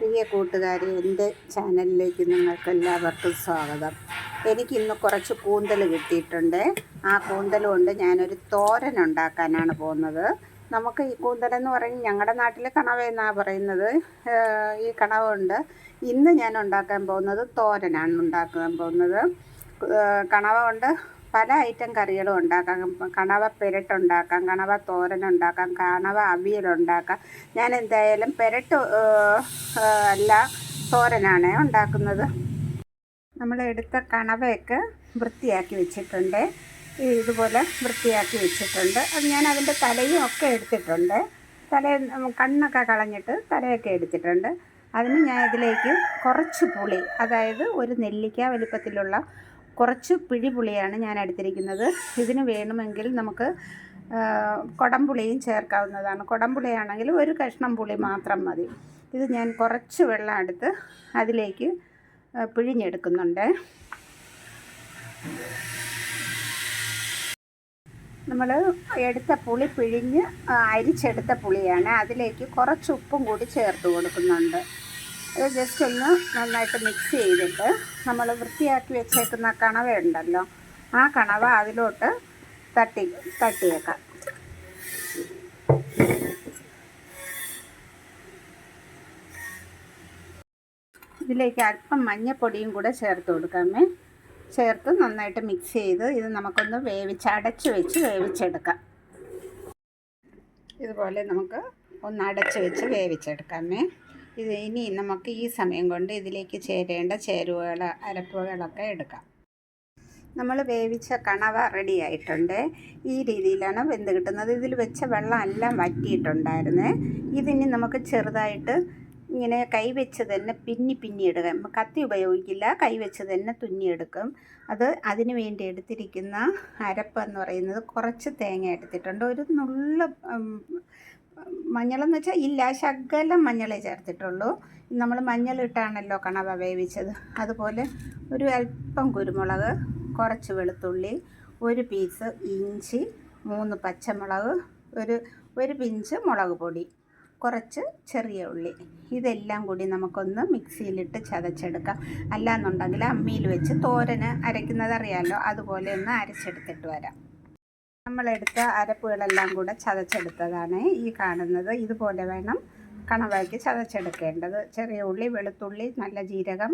പ്രിയ കൂട്ടുകാരെ എന്റെ ചാനലിലേക്ക് നിങ്ങൾക്ക് എല്ലാവർക്കും സ്വാഗതം എനിക്കിന്ന് കുറച്ച് കൂന്തൽ കിട്ടിയിട്ടുണ്ട്. ആ കൂന്തൽ കൊണ്ട് ഞാനൊരു തോരൻ ഉണ്ടാക്കാനാണ് പോകുന്നത്. നമുക്ക് ഈ കൂന്തലെന്ന് പറഞ്ഞ് ഞങ്ങളുടെ നാട്ടിൽ കണവ എന്നാണ് പറയുന്നത്? ഈ കണവുണ്ട് ഇന്ന് ഞാൻ ഉണ്ടാക്കാൻ പോകുന്നത് തോരനാണ് ഉണ്ടാക്കാൻ പോകുന്നത്. കണവ കൊണ്ട് പല ഐറ്റം കറികളും ഉണ്ടാക്കാം. കണവ പെരട്ട് ഉണ്ടാക്കാം കണവ തോരൻ ഉണ്ടാക്കാം കണവ അവിയൽ ഉണ്ടാക്കാം ഞാൻ എന്തായാലും പെരട്ട് അല്ല തോരനാണ് ഉണ്ടാക്കുന്നത്. നമ്മൾ എടുത്ത കണവയൊക്കെ വൃത്തിയാക്കി വെച്ചിട്ടുണ്ട്. ഇതുപോലെ വൃത്തിയാക്കി വെച്ചിട്ടുണ്ട്. അത് ഞാൻ അതിന്റെ തലയും ഒക്കെ എടുത്തിട്ടുണ്ട്. തല കണ്ണൊക്കെ കളഞ്ഞിട്ട് തലയൊക്കെ എടുത്തിട്ടുണ്ട്. അതിന് ഞാൻ ഇതിലേക്ക് കുറച്ച് പുളി അതായത് ഒരു നെല്ലിക്ക വലിപ്പത്തിലുള്ള കുറച്ച് പിഴിപുളിയാണ് ഞാൻ എടുത്തിരിക്കുന്നത്. ഇതിന് വേണമെങ്കിൽ നമുക്ക് കുടംപുളിയും ചേർക്കാവുന്നതാണ്. കുടംപുളിയാണെങ്കിൽ ഒരു കഷ്ണം പുളി മാത്രം മതി. ഇത് ഞാൻ കുറച്ച് വെള്ളം എടുത്ത് അതിലേക്ക് പിഴിഞ്ഞെടുക്കുന്നുണ്ട്. നമ്മൾ എടുത്ത പുളി പിഴിഞ്ഞ് അരിച്ചെടുത്ത പുളിയാണ്. അതിലേക്ക് കുറച്ച് ഉപ്പും കൂടി ചേർത്ത് കൊടുക്കുന്നുണ്ട്. അത് ജസ്റ്റ് ഒന്ന് നന്നായിട്ട് മിക്സ് ചെയ്തിട്ട് നമ്മൾ വൃത്തിയാക്കി വെച്ചേക്കുന്ന കണവ ഉണ്ടല്ലോ ആ കണവ അതിലോട്ട് തട്ടി തട്ടിയേക്കാം. ഇതിലേക്ക് അല്പം മഞ്ഞപ്പൊടിയും കൂടെ ചേർത്ത് കൊടുക്കാമേ. ചേർത്ത് നന്നായിട്ട് മിക്സ് ചെയ്ത് ഇത് നമുക്കൊന്ന് വേവിച്ച് അടച്ച് വെച്ച് വേവിച്ചെടുക്കാം. ഇതുപോലെ നമുക്ക് ഒന്ന് അടച്ച് വെച്ച് വേവിച്ചെടുക്കാമേ. ഇത് ഇനി നമുക്ക് ഈ സമയം കൊണ്ട് ഇതിലേക്ക് ചേരേണ്ട ചേരുവകൾ അരപ്പുകളൊക്കെ എടുക്കാം. നമ്മൾ വേവിച്ച കണവ റെഡി ആയിട്ടുണ്ട്. ഈ രീതിയിലാണ് വെന്ത് കിട്ടുന്നത്. ഇതിൽ വെച്ച വെള്ളം എല്ലാം വറ്റിയിട്ടുണ്ടായിരുന്നേ. ഇതിനി നമുക്ക് ചെറുതായിട്ട് ഇങ്ങനെ കൈവച്ച് തന്നെ പിന്നി പിന്നി എടുക്കാം. കത്തി ഉപയോഗിക്കില്ല. കൈവച്ച് തന്നെ തുന്നിയെടുക്കും അത് അതിന് വേണ്ടി എടുത്തിരിക്കുന്ന അരപ്പ് എന്ന് പറയുന്നത് കുറച്ച് തേങ്ങ എടുത്തിട്ടുണ്ട്. ഒരു നുള്ള മഞ്ഞളെന്ന് വെച്ചാൽ ഇല്ല ശകലം മഞ്ഞളേ ചേർത്തിട്ടുള്ളൂ. നമ്മൾ മഞ്ഞളിട്ടാണല്ലോ കണവ വേവിച്ചത്. അതുപോലെ ഒരു അല്പം കുരുമുളക് കുറച്ച് വെളുത്തുള്ളി ഒരു പീസ് ഇഞ്ചി മൂന്ന് പച്ചമുളക് ഒരു ഒരു പിഞ്ച് മുളക് പൊടി കുറച്ച് ചെറിയ ഉള്ളി. ഇതെല്ലാം കൂടി നമുക്കൊന്ന് മിക്സിയിലിട്ട് ചതച്ചെടുക്കാം. അല്ലാന്നുണ്ടെങ്കിൽ അമ്മിയിൽ വെച്ച് തോരന് അരയ്ക്കുന്നത് അറിയാമല്ലോ അതുപോലെ ഒന്ന് അരച്ചെടുത്തിട്ട് വരാം. നമ്മളെടുത്ത അരപ്പുകളെല്ലാം കൂടെ ചതച്ചെടുത്തതാണ് ഈ കാണുന്നത്. ഇതുപോലെ വേണം കണവാക്കി ചതച്ചെടുക്കേണ്ടത്. ചെറിയ ഉള്ളി വെളുത്തുള്ളി നല്ല ജീരകം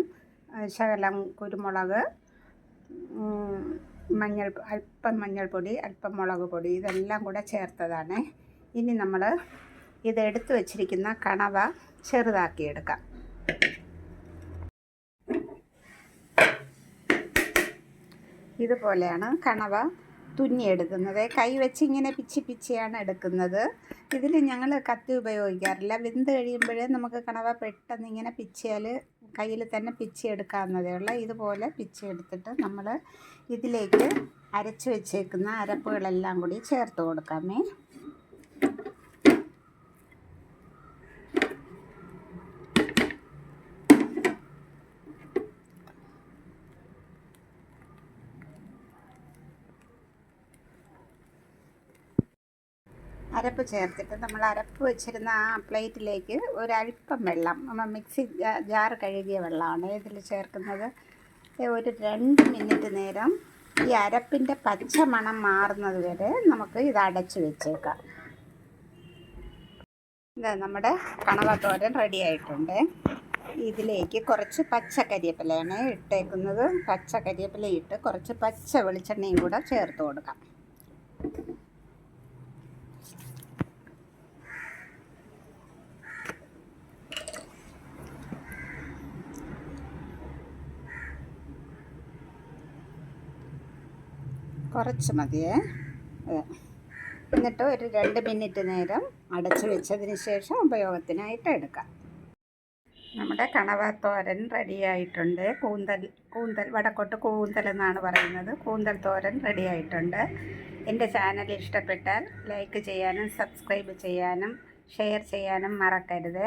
ശകലം കുരുമുളക് മഞ്ഞൾ അല്പം മഞ്ഞൾപ്പൊടി അല്പം മുളക് പൊടി ഇതെല്ലാം കൂടെ ചേർത്തതാണ്. ഇനി നമ്മൾ ഇത് എടുത്തു വച്ചിരിക്കുന്ന കണവ ചെറുതാക്കിയെടുക്കാം. ഇതുപോലെയാണ് കണവ തുന്നിയെടുക്കുന്നത് കൈ വെച്ച് ഇങ്ങനെ പിച്ചി പിച്ചിയാണ് എടുക്കുന്നത്. ഇതിൽ ഞങ്ങൾ കത്തി ഉപയോഗിക്കാറില്ല. വെന്ത് കഴിയുമ്പോഴേ നമുക്ക് കണവ പെട്ടെന്ന് ഇങ്ങനെ പിച്ചിയാൽ കയ്യിൽ തന്നെ പിച്ചി എടുക്കാവുന്നതേ ഉള്ളൂ. ഇതുപോലെ പിച്ചി എടുത്തിട്ട് നമ്മൾ ഇതിലേക്ക് അരച്ച് വെച്ചേക്കുന്ന അരപ്പുകളെല്ലാം കൂടി ചേർത്ത് കൊടുക്കാമേ അരപ്പ് ചേർത്തിട്ട് നമ്മൾ അരപ്പ് വെച്ചിരുന്ന ആ പ്ലേറ്റിലേക്ക് ഒരല്പം വെള്ളം നമ്മൾ മിക്സി ജാർ കഴുകിയ വെള്ളമാണ് ഇതിൽ ചേർക്കുന്നത്. ഒരു രണ്ട് മിനിറ്റ് നേരം ഈ അരപ്പിന്റെ പച്ച മണം മാറുന്നത് വരെ നമുക്ക് ഇത് അടച്ച് വെച്ചേക്കാം. ഇതാ നമ്മുടെ കണവ തോരൻ റെഡി ആയിട്ടുണ്ട്. ഇതിലേക്ക് കുറച്ച് പച്ച കരിയപ്പിലയാണ് ഇട്ടേക്കുന്നത്. പച്ച കരിയപ്പില ഇട്ട് കുറച്ച് പച്ച വെളിച്ചെണ്ണയും കൂടെ ചേർത്ത് കൊടുക്കാം. കുറച്ച് മതിയേ. എന്നിട്ട് ഒരു രണ്ട് മിനിറ്റ് നേരം അടച്ചു വെച്ചതിന് ശേഷം ഉപയോഗത്തിനായിട്ട് എടുക്കാം. നമ്മുടെ കണവത്തോരൻ റെഡിയായിട്ടുണ്ട് കൂന്തൽ കൂന്തൽ വടക്കോട്ട് കൂന്തൽ എന്നാണ് പറയുന്നത്. കൂന്തൽ തോരൻ റെഡിയായിട്ടുണ്ട് എന്റെ ചാനൽ ഇഷ്ടപ്പെട്ടാൽ ലൈക്ക് ചെയ്യാനും സബ്സ്ക്രൈബ് ചെയ്യാനും ഷെയർ ചെയ്യാനും മറക്കരുത്.